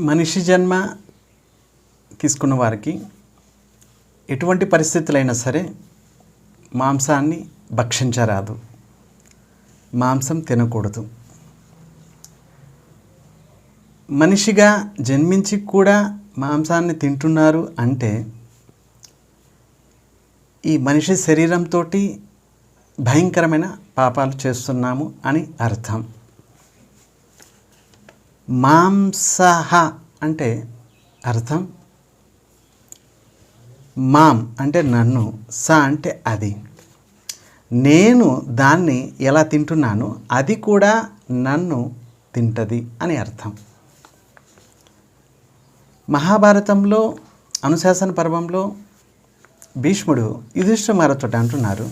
మనిషి జన్మ తీసుకున్న వారికి ఎటువంటి పరిస్థితులైనా సరే మాంసాన్ని భక్షించరాదు. మాంసం తినకూడదు. మనిషిగా జన్మించి కూడా మాంసాన్ని తింటున్నారు అంటే ఈ మనిషి శరీరంతో భయంకరమైన పాపాలు చేస్తున్నాము అని అర్థం. మాంసహ అంటే అర్థం? మాం అంటే నన్ను స అంటే అది. నేను దాన్ని ఎలా తింటున్నాను? అది కూడా నన్ను తింటది అని అర్థం. మహాభారతంలో అనుశాసన పర్వంలో భీష్ముడు యుధిష్ఠిమారతోటి అంటున్నారు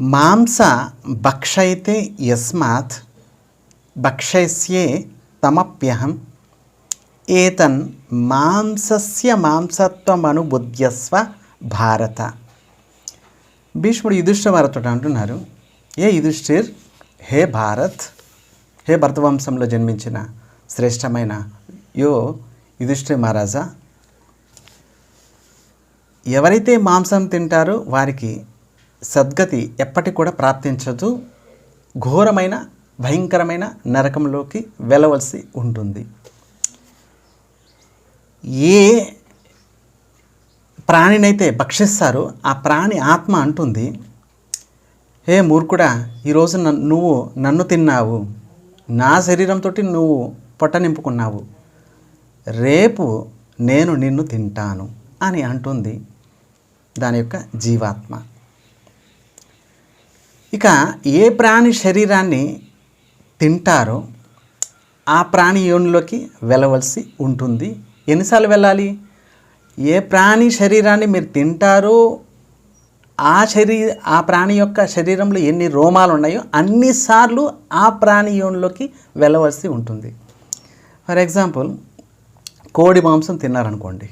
మాంస భక్షయితే యస్మాత్ భక్షయస్యే తమప్యహం ఏతన్ మాంసస్య మాంసత్వమనుబుద్ధ్యస్వ భారత భీష్ముడు యుధిష్ఠిమారతో అంటున్నారు। ఏ యుధిష్ఠిర్? హే భారత్। హే భరతవంశంలో జన్మించిన శ్రేష్టమైన యో యుధిష్ఠిర్ మహారాజా। ఎవరైతే మాంసం తింటారో వారికి సద్గతి ఎప్పటికి కూడా ప్రాప్తించదు। ఘోరమైన భయంకరమైన నరకంలోకి వెళ్ళవలసి ఉంటుంది. ఏ ప్రాణినైతే భక్షిస్తారో ఆ ప్రాణి ఆత్మ అంటుంది హే మూర్ఖుడా ఈరోజు నువ్వు నన్ను తిన్నావు. నా శరీరంతో నువ్వు పొట్ట నింపుకున్నావు. రేపు నేను నిన్ను తింటాను అని అంటుంది దాని యొక్క జీవాత్మ. ఇక ఏ ప్రాణి శరీరాన్ని తింటారో ఆ ప్రాణి యోనిలోకి వెళ్ళవలసి ఉంటుంది. ఎన్నిసార్లు వెళ్ళాలి? ఏ ప్రాణి శరీరాన్ని మీరు తింటారో ఆ శరీ ఆ ప్రాణి యొక్క శరీరంలో ఎన్ని రోమాలు ఉన్నాయో అన్నిసార్లు ఆ ప్రాణి యోనిలోకి వెళ్ళవలసి ఉంటుంది. ఫర్ ఎగ్జాంపుల్ కోడి మాంసం తిన్నారనుకోండి.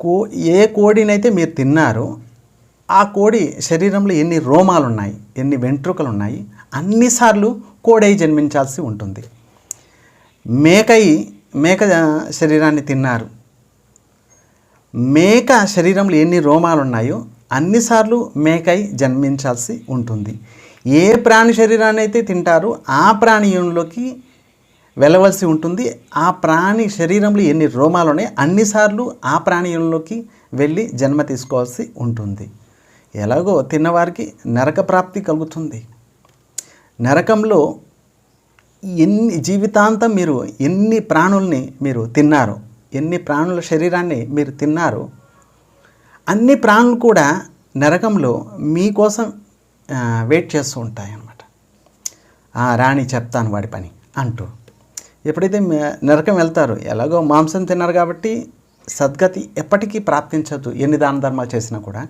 కో ఏ కోడినైతే మీరు తిన్నారో ఆ కోడి శరీరంలో ఎన్ని రోమాలు ఉన్నాయి ఎన్ని వెంట్రుకలు ఉన్నాయి అన్నిసార్లు కోడై జన్మించాల్సి ఉంటుంది. మేకై మేక శరీరాన్ని తిన్నారు. మేక శరీరంలో ఎన్ని రోమాలు ఉన్నాయో అన్నిసార్లు మేకై జన్మించాల్సి ఉంటుంది. ఏ ప్రాణి శరీరాన్ని అయితే తింటారో ఆ ప్రాణియంలోకి వెళ్ళవలసి ఉంటుంది. ఆ ప్రాణి శరీరంలో ఎన్ని రోమాలు ఉన్నాయో అన్నిసార్లు ఆ ప్రాణియంలోకి వెళ్ళి జన్మ తీసుకోవాల్సి ఉంటుంది. ఎలాగో తిన్నవారికి నరక ప్రాప్తి కలుగుతుంది. నరకంలో ఎన్ని జీవితాంతం మీరు ఎన్ని ప్రాణుల్ని మీరు తిన్నారు ఎన్ని ప్రాణుల శరీరాన్ని మీరు తిన్నారు అన్ని ప్రాణులు కూడా నరకంలో మీకోసం వెయిట్ చేస్తూ ఉంటాయి అన్నమాట "ఆ, రాణి చెప్తాను వాడి పని అంటూ. ఎప్పుడైతే నరకం వెళ్తారు ఎలాగో మాంసం తిన్నారు కాబట్టి సద్గతి ఎప్పటికీ ప్రాప్తించదు ఎన్ని దాన ధర్మాలు చేసినా కూడా.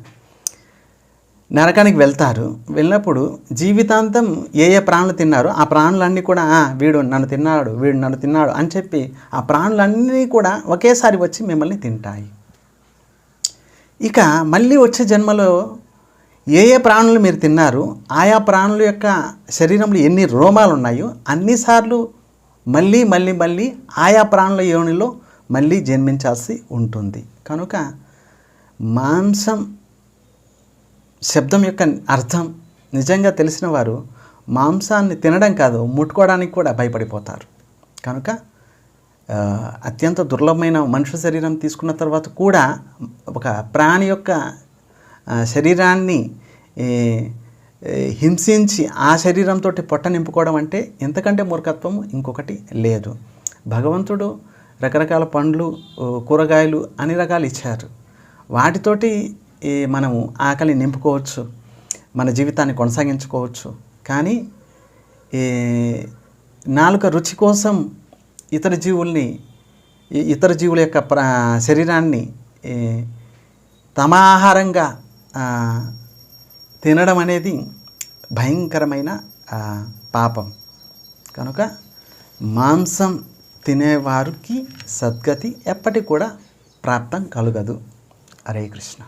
నరకానికి వెళ్తారు. వెళ్ళినప్పుడు జీవితాంతం ఏ ఏ ప్రాణులు తిన్నారో ఆ ప్రాణులన్నీ కూడా వీడు నన్ను తిన్నాడు వీడు నన్ను తిన్నాడు అని చెప్పి ఆ ప్రాణులన్నీ కూడా ఒకేసారి వచ్చి మిమ్మల్ని తింటాయి. ఇక మళ్ళీ వచ్చే జన్మలో ఏ ఏ ప్రాణులు మీరు తిన్నారు ఆయా ప్రాణుల యొక్క శరీరంలో ఎన్ని రోమాలు ఉన్నాయో అన్నిసార్లు మళ్ళీ మళ్ళీ మళ్ళీ ఆయా ప్రాణుల యోనిలో మళ్ళీ జన్మించాల్సి ఉంటుంది. కనుక మాంసం శబ్దం యొక్క అర్థం నిజంగా తెలిసిన వారు మాంసాన్ని తినడం కాదు ముట్టుకోవడానికి కూడా భయపడిపోతారు. కనుక అత్యంత దుర్లభమైన మనుష్య శరీరం తీసుకున్న తర్వాత కూడా ఒక ప్రాణి యొక్క శరీరాన్ని హింసించి ఆ శరీరంతో పొట్ట నింపుకోవడం అంటే ఎంతకంటే మూర్ఖత్వం ఇంకొకటి లేదు. భగవంతుడు రకరకాల పండ్లు కూరగాయలు అన్ని రకాలు ఇచ్చారు. వాటితోటి ఈ మనము ఆకలి నింపుకోవచ్చు మన జీవితాన్ని కొనసాగించుకోవచ్చు. కానీ ఈ నాలుక రుచి కోసం ఇతర జీవుల్ని ఈ ఇతర జీవుల యొక్క శరీరాన్ని ఈ, తమ ఆహారంగా తినడం అనేది భయంకరమైన పాపం. కనుక మాంసం తినేవారికి సద్గతి ఎప్పటికి కూడా ప్రాప్తం కలుగదు. హరే కృష్ణ.